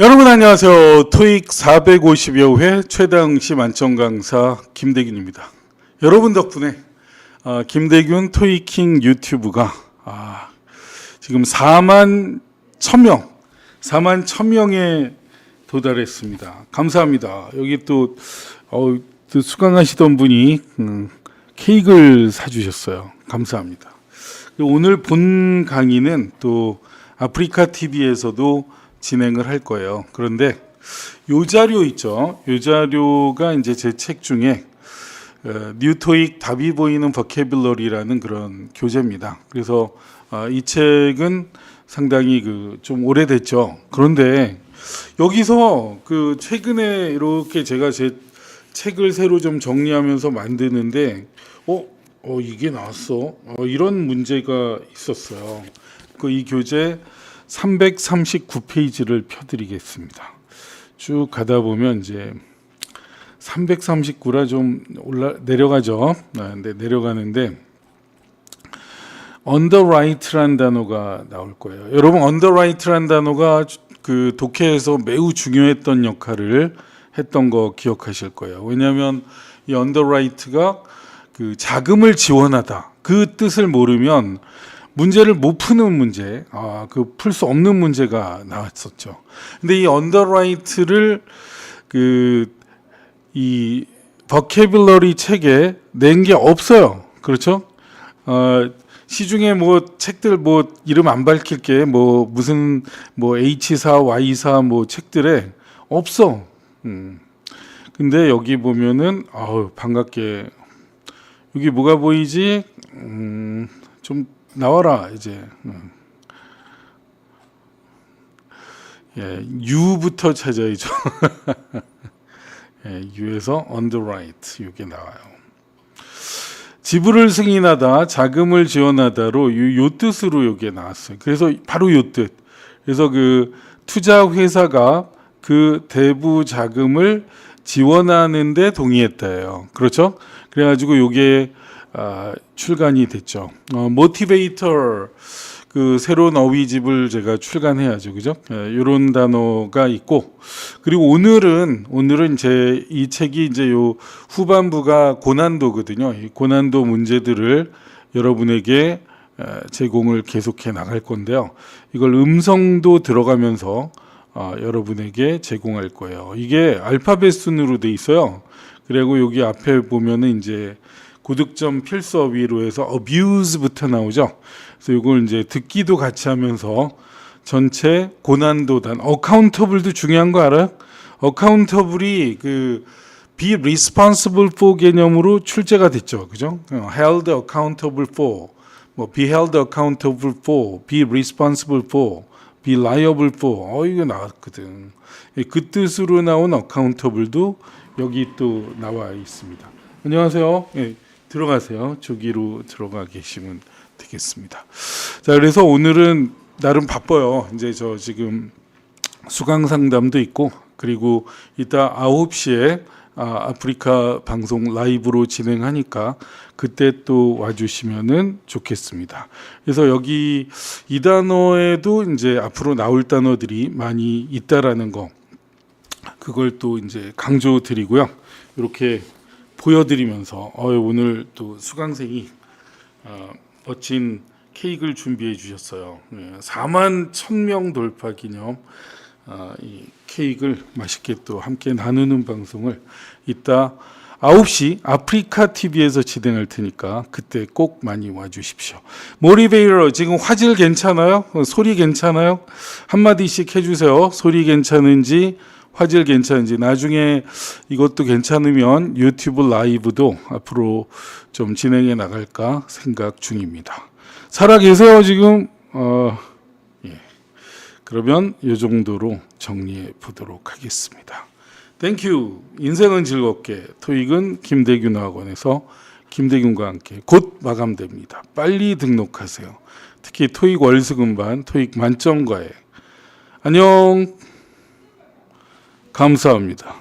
여러분 안녕하세요. 토익 450여 회 최다응시 만점 강사 김대균입니다. 여러분 덕분에 아, 김대균 토익킹 유튜브가 아, 지금 4만 1000명, 4만 1000명에 도달했습니다. 감사합니다. 여기 또, 어, 또 수강하시던 분이 음, 케이크를 사주셨어요. 감사합니다. 오늘 본 강의는 또 아프리카 TV에서도 진행을 할 거예요. 그런데 요 자료 있죠. 요 자료가 이제 제 책 중에 어, 뉴토익 답이 보이는 버케블러리라는 그런 교재입니다. 그래서 아, 이 책은 상당히 그 좀 오래됐죠. 그런데 여기서 그 최근에 이렇게 제가 제 책을 새로 좀 정리하면서 만드는데 어, 어 이게 나왔어. 어, 이런 문제가 있었어요. 그 이 교재 339페이지를 펴드리겠습니다. 쭉 가다 보면 이제 339라 좀 올라 내려가죠. 아, 근데 내려가는데 underwrite란 단어가 나올 거예요. 여러분 underwrite란 단어가 그 독해에서 매우 중요했던 역할을 했던 거 기억하실 거예요. 왜냐하면 이 underwrite가 그 자금을 지원하다 그 뜻을 모르면 문제를 못 푸는 문제, 아, 그 풀 수 없는 문제가 나왔었죠. 근데 이 언더라이트를 그 이 버케블러리 책에 낸 게 없어요. 그렇죠? 어, 시중에 뭐 책들 뭐 이름 안 밝힐게 뭐 무슨 뭐 H사, Y사 뭐 책들에 없어. 음. 근데 여기 보면은 아우 반갑게 여기 뭐가 보이지? 음, 좀 나와라 이제. 음. 예, U부터 찾아야죠. 예, U에서 underwrite 이게 나와요. 지불을 승인하다, 자금을 지원하다로 요, 요 뜻으로 여기에 나왔어요. 그래서 바로 요 뜻. 그래서 그 투자 회사가 그 대부 자금을 지원하는데 동의했다예요. 그렇죠? 그래가지고 요게 아, 출간이 됐죠. 어, 모티베이터 그 새로운 어휘집을 제가 출간해야죠, 그죠? 이런 단어가 있고 그리고 오늘은 오늘은 제 이 책이 이제 요 후반부가 고난도거든요. 이 고난도 문제들을 여러분에게 에, 제공을 계속해 나갈 건데요. 이걸 음성도 들어가면서 어, 여러분에게 제공할 거예요. 이게 알파벳 순으로 돼 있어요. 그리고 여기 앞에 보면은 이제 고득점 필수 어휘로 해서 abuse부터 나오죠. 그래서 이걸 이제 듣기도 같이 하면서 전체 고난도 단 accountable도 중요한 거 알아요? accountable이 그 be responsible for 개념으로 출제가 됐죠. 그죠? 어, held accountable for 뭐 be held accountable for, be responsible for, be liable for. 어 이거 나왔거든. 예, 그 뜻으로 나온 accountable도 여기 또 나와 있습니다. 안녕하세요. 예, 들어가세요. 저기로 들어가 계시면 되겠습니다. 자, 그래서 오늘은 나름 바빠요. 이제 저 지금 수강 상담도 있고 그리고 이따 9시에 아, 아프리카 방송 라이브로 진행하니까 그때 또 와주시면은 좋겠습니다. 그래서 여기 이 단어에도 이제 앞으로 나올 단어들이 많이 있다라는 거 그걸 또 이제 강조 드리고요. 이렇게 보여드리면서 어, 오늘 또 수강생이 어, 멋진 케이크를 준비해 주셨어요. 예, 4만 1000명 돌파 기념 어, 이 케이크를 맛있게 또 함께 나누는 방송을 이따 9시 아프리카 TV에서 진행할 테니까 그때 꼭 많이 와 주십시오. 모리베이러 지금 화질 괜찮아요? 어, 소리 괜찮아요? 한마디씩 해주세요. 소리 괜찮은지 화질 괜찮은지 나중에 이것도 괜찮으면 유튜브 라이브도 앞으로 좀 진행해 나갈까 생각 중입니다. 살아 계세요 지금? 어, 예. 그러면 이 정도로 정리해 보도록 하겠습니다. 땡큐. 인생은 즐겁게 토익은 김대균 학원에서 김대균과 함께 곧 마감됩니다. 빨리 등록하세요. 특히 토익 월수금반, 토익 만점과에 안녕. 감사합니다.